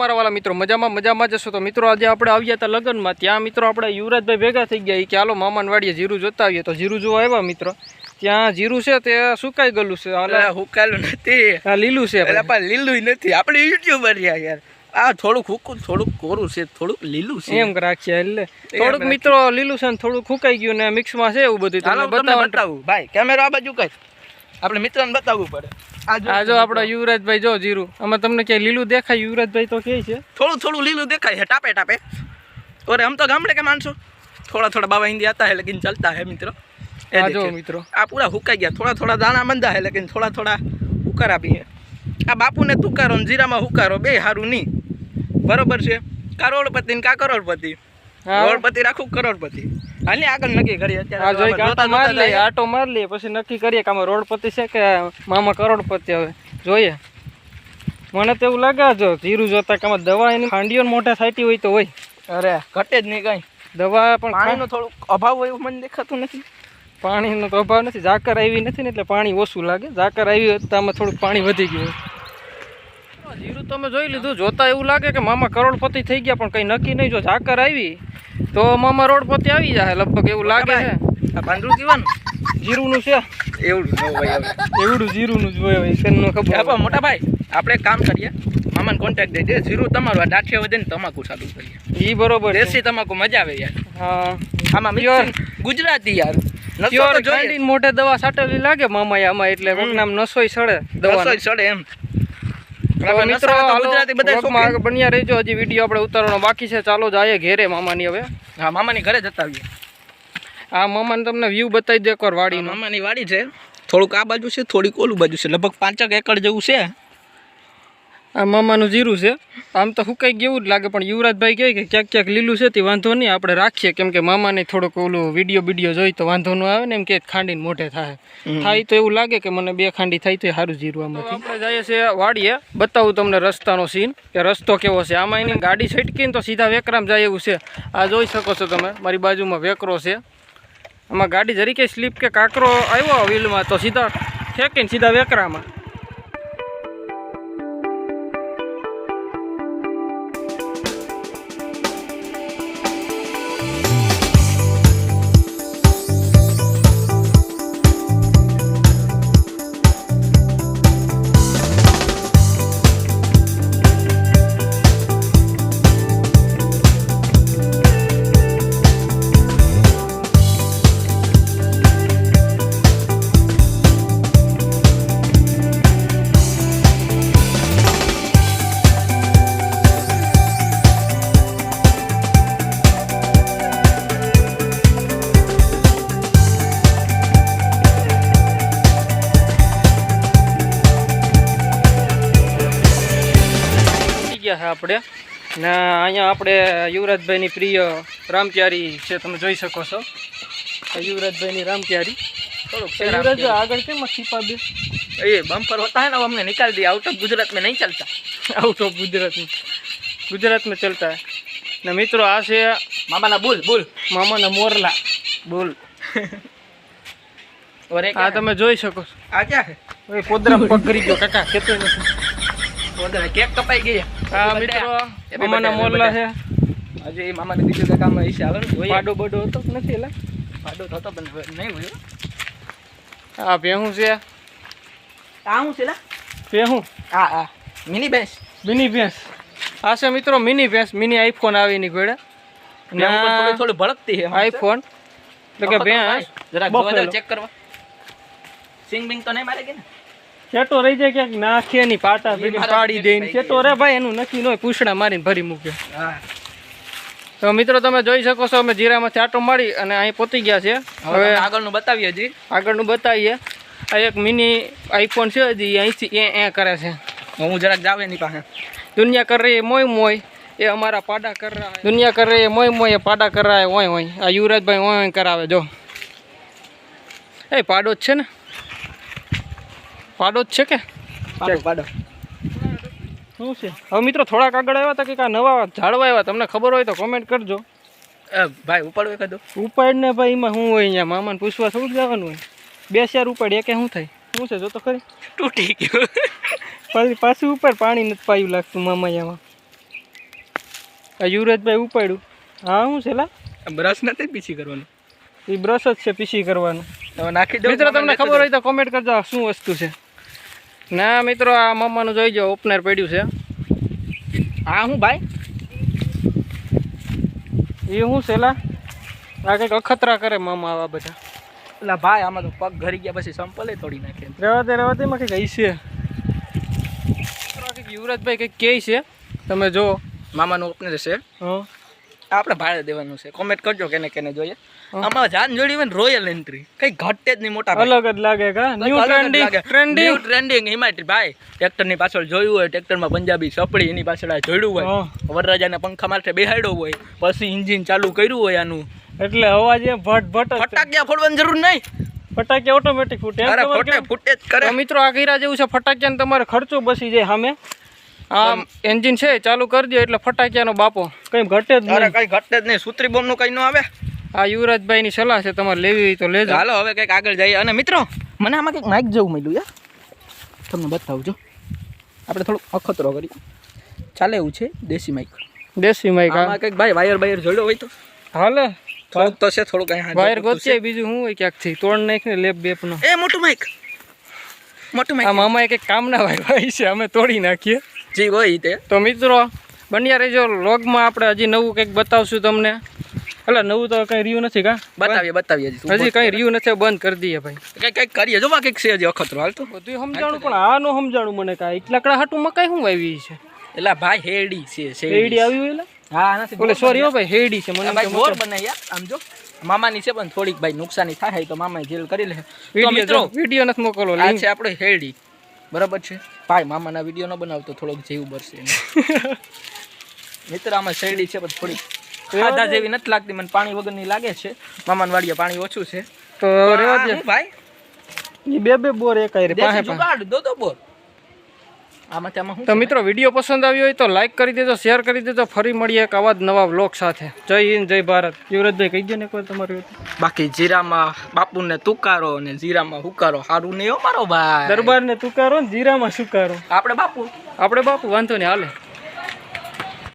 મારા વાલા મિત્રો મજામાં મજામાં જશો તો મિત્રો આજે આપણે આવ્યા હતા લગ્નમાં. ત્યાં મિત્રો આપણે યુવરાજભાઈ ભેગા થઈ ગયા. કે હાલો મામાને વાડીએ જીરું જોતા આવીએ. તો જીરું જોવા આવ્યા મિત્રો. ત્યાં જીરું છે તે સુકાઈ ગયેલું છે. સુકાયેલું નથી. આ લીલું છે લીલું નથી. આપણે યુટ્યુબર યાર. આ થોડુંક હુકું થોડુંક કોરું છે થોડુંક લીલું છે. એમ રાખીએ એટલે. થોડુંક મિત્રો લીલું છે ને થોડુંક હુકાઈ ગયું ને મિક્સમાં છે એવું બધું. બતાવું. ભાઈ કેમેરો આ બાજુ કઈ આપણે મિત્રોને બતાવવું પડે. આ જો આપણો યુવરાજભાઈ જો જીરું. આમાં તમને ક્યાંય લીલું દેખાય? યુવરાજભાઈ તો કે છે. થોડું થોડું લીલું દેખાય છે ટાપે ટાપે. ઓરે આમ તો ગામડે કે માનશું થોડા થોડા બાબા હિન્દી હતા હે ચાલતા હે મિત્રો. આ પૂરા હુકાઈ ગયા થોડા થોડા દાણા બંધા હે લેકિન થોડા થોડા હુકાર આપી હે. આ બાપુને તુકારો ને જીરામાં હુકારો બે સારું નહીં બરોબર છે? કરોડપતિ ને કા કરોડપતિ? કરોડપતિ રાખું કરોડપતિ? હાલ આગળ નક્કી કરીએ. આ જોઈ આટો માર લઈએ આટો માર લઈએ પછી નક્કી કરીએ કે આમાં રોડપતિ છે કે મામા કરોડપતિ હવે. જોઈએ. મને તો એવું લાગે જો જીરું જોતા કે આમાં દવા એની ખાંડીઓ મોટા સાઈટી હોય તો હોય. અરે ઘટે જ નહીં કઈ. દવા પણ પાણીનો થોડુંક અભાવ હોય એવું મને દેખાતું નથી. પાણીનો તો અભાવ નથી ઝાકર આવી નથી ને એટલે પાણી ઓછું લાગે. ઝાકર આવી હોય તો આમાં થોડુંક પાણી વધી ગયું. જીરું તમે જોઈ લીધું જોતા એવું લાગે કે મામા કરોડપતિ થઈ ગયા પણ કંઈ નક્કી નહીં. જો ઝાકર આવી તો મામા પર આવી જાય લગભગ એવું લાગે છે. આ પાંદડું કીવાનું? જીરુંનું છે. એવું એવડું જીરુંનું જ હોય હવે ખબર મોટા ભાઈ આપણે કામ કરીએ. મામાને કોન્ટેક્ટ દઈ દે. જીરું તમારું આ દાઠિયા વધે ને તમાકુ ચાલુ કરીએ. ઈ બરોબર એસી દેશી તમાકુ મજા આવે યાર. હા. આમાં Pure. ગુજરાતી યાર. પ્યોર. ગાંડીને મોઢે દવા સાટેલી લાગે મામા આમાં એટલે કોક નામ નસોય સડે દવા સડે એમ. તો મિત્રો બધા બન્યા રહેજો. હજી વીડિયો આપણે ઉતારવાનો બાકી છે. ચાલો જાય ઘેરે મામાની હવે. હા મામાની ઘરે જતા આવીએ આ મામાને તમને વ્યૂ બતાવી દે એકવાર વાડીનો. મામાની વાડી છે. થોડુંક આ બાજુ છે થોડીક ઓલું બાજુ છે. લગભગ પાંચક એકર જેવું છે. આ મામાનું જીરું છે. આમ તો હુકાઈ ગયું જ લાગે પણ યુવરાજભાઈ કહે કે ક્યાંક ક્યાંક લીલું છે તે વાંધો નહીં આપણે રાખીએ. કેમ કે મામાને થોડોક ઓલું વીડિયો વીડિયો જોઈ તો વાંધો ન આવે ને એમ કે ખાંડીને મોઢે થાય. થાય તો એવું લાગે કે મને બે ખાંડી થાય તો સારું જીરું આમાંથી આપણે જઈએ છીએ વાડીએ. બતાવું તમને રસ્તાનો સીન કે રસ્તો કેવો છે. આમાં એની ગાડી છટકીને તો સીધા વેકરામ જાય એવું છે. આ જોઈ શકો છો તમે મારી બાજુમાં વેકરો છે. આમાં ગાડી જરીકે સ્લીપ કે કાંકરો આવ્યો વ્હીલમાં તો સીધા ફેંકીને સીધા વેકરામાં. છે આપણે. ને અહીંયા આપણે યુવરાજભાઈની પ્રિય રામપ્યારી છે તમે જોઈ શકો છો. યુવરાજભાઈની રામપ્યારી યુવરાજ આગળ કેમ સીપા એ બમ્પર હોતા હે ને અમને નિકાલ દે. આઉટ ઓફ ગુજરાત નહીં ચલતા. આઉટ ઓફ ગુજરાત ગુજરાત મેં ને મિત્રો આ છે મામાના બોલ બોલ. મામાના મોરલા. બોલ. આ તમે જોઈ શકો આ ક્યાં છે પોદરા કરી ગયો કાકા. કેતો નથી. મિત્રો બીજું કામ હશે આવે નથી મિની ભેંસ. મિની આ છે મિત્રો મિની ભેંસ મિની આઈફોન આવી ની. ઘોડે થોડી ભળકતી છે આઈફોન. ભેંસ. જરા ચેક કરવા. સિંગ બિંગ તો નહીં મારે કે ને? ચેટો રહી જાય ક્યાંક નાખે ની પાટા પાડી દે શેટો રે ભાઈ એનું નક્કી ન હોય પૂછડા મારીને ભરી મૂકે તો મિત્રો તમે જોઈ શકો છો અમે જીરામાંથી આટો મારી અને અહીં પોતી ગયા છે. હવે આગળનું બતાવીએ હજી. આગળનું બતાવીએ. આ એક મિની આઈફોન છે હજી અહીંથી એ એ કરે છે. હું જરાક જાવે એની પાસે. દુનિયા કર રહી મોય મોય એ અમારા પાડા કર રહા દુનિયા કર રહી મોય મોય પાડા કર રહા હોય હોય આ યુવરાજભાઈ હોય હોય કરાવે જો. એ પાડો જ છે ને. પાડો જ છે કે? પાડો પાડો. શું છે? હવે મિત્રો થોડાક આગળ આવ્યા હતા કે કા નવા ઝાડવા આવ્યા? તમને ખબર હોય તો કોમેન્ટ કરજો. એ ભાઈ ઉપાડો એકાદો ઉપાડ ને ભાઈ એમાં શું હોય અહીંયા? મામાને પૂછવા થોડું જવાનું હોય. બે ચાર ઉપાડ એકે શું થાય? શું છે? જો તો ખરી. તૂટી ગયો. પાછી પાછું ઉપર પાણી નથી પાયું લાગતું મામા એમાં આ યુવરાજભાઈ ઉપાડ્યું. હા હું છે લા? બ્રશ નથી પીછી કરવાનું? એ બ્રશ જ છે પીસી કરવાનું. હવે નાખી દો મિત્રો તમને ખબર હોય તો કોમેન્ટ કરજો આ શું વસ્તુ છે. ના મિત્રો આ મમ્માનું જોઈ જાઓ ઓપનર પડ્યું છે. હા શું ભાઈ? એ શું છે આ કંઈક અખતરા કરે મામા આવા બધા. એટલે ભાઈ આમાં તો પગ ઘરી ગયા પછી સંપલે તોડી નાખે રહેવા દે રહેવા દે એમાં કંઈક હશે યુવરાજભાઈ કંઈક કહે છે. તમે જો મામાનું ઓપનર છે. હા. આપણે ભાડે દેવાનું છે. કોમેન્ટ કરજો કેને કેને જોઈએ. આમાં જાન જોડી હોય રોયલ એન્ટ્રી કઈ ઘટે જ નહીં મોટા અલગ જ લાગે કા? New trending trending. Trending New ભાઈ ટ્રેક્ટરની પાછળ જોયું હોય ટ્રેક્ટરમાં પંજાબી સપડી એની પાછળ આ જોડ્યું હોય. વરરાજા ને પંખા માથે બેહાડ્યો હોય. પછી ઇન્જિન ચાલુ કર્યું હોય આનું. એટલે અવાજ એ ભટ ભટ ફટાકિયા ફોડવાની જરૂર નહીં. ફટાકે ઓટોમેટિક ફૂટે. અરે ફૂટે ફૂટે જ કરે. મિત્રો આ કર્યા જેવું છે ફટાકિયાને તમારે ખર્ચો બસી જાય સામે. આમ એન્જિન છે ચાલુ કરી દો એટલે ફટાકિયાનો બાપો. કઈ ઘટે જ અરે નહીં. કઈ ઘટે જ નહીં. સૂત્રી બોમ્બનું કઈ ન આવે. આ યુવરાજભાઈની સલાહ છે તમારે લેવી હોય તો લેજો. હાલો હવે કંઈક આગળ જઈએ. અને મિત્રો મને આમાં કંઈક માઇક જેવું મળ્યું યાર તમને બતાવજો આપણે થોડુંક અખતરો કરીએ. ચાલે એવું છે દેશી માઇક દેશી માઇક. આમાં કંઈક ભાઈ વાયર બાયર જોડ્યો હોય તો. હાલે. થોડુંક તો છે થોડુંક અહીંયા વાયર ગોતીએ બીજું શું હોય ક્યાંકથી? તોડ નાખીને લેપ બેપનો. એ મોટું માઇક મોટું આ માઇક મામાએ કંઈક કામના ભાઈ છે અમે તોડી નાખીએ. જી હોય તે. તો મિત્રો બન્યા રહેજો. લોગમાં આપણે હજી નવું કંઈક બતાવશું તમને. એટલે નવું તો કઈ રહ્યું નથી કા? બતાવીએ બતાવીએ હજી કઈ રહ્યું નથી બંધ કરી દઈએ ભાઈ. કઈ કઈ કરીએ જો માં કંઈક છે હજી અખતરો હાલ તો. બધું સમજાણું પણ આ નો સમજાણું મને કાંઈ. એકલાકડા હાટું મકાઈ શું આવી છે? એટલે ભાઈ હેડી છે હેડી આવી હોય હા નથી ઓલે સોરી હો ભાઈ હેડી છે મને ભાઈ બોર બનાવી આમ જો. મામાની છે પણ થોડીક ભાઈ નુકસાની થાય તો મામા જેલ કરી લે. તો વીડિયો મિત્રો વીડિયો નથી મોકલો આ છે આપણો હેડી. બરાબર છે? ભાઈ મામાના વીડિયો ન બનાવતો થોડોક જીવ બરશે. મિત્ર આમાં શેરડી છે પણ થોડીક ખાધા જેવી નથી લાગતી મને પાણી વગરની લાગે છે. મામાન વાડીએ પાણી ઓછું છે. તો રેવા દે. ભાઈ. એ બે બે બોર એકાઈ રે પાસે જુગાડ દો દો બોર. આમાં તો મિત્રો વીડિયો પસંદ આવ્યો હોય તો લાઈક કરી દેજો શેર કરી દેજો ફરી મળીએ એક આવા જ નવા વ્લોગ સાથે. જય હિન્દ જય ભારત. યુવરાજભાઈ કહી દો ને એકવાર તમારું બાકી જીરામાં બાપુને તુકારો અને જીરામાં હુકારો સારું નહીં મારો ભાઈ. દરબારને તુકારો ને જીરામાં સુકારો. આપણે બાપુ. આપણે બાપુ વાંધો નહીં હાલે.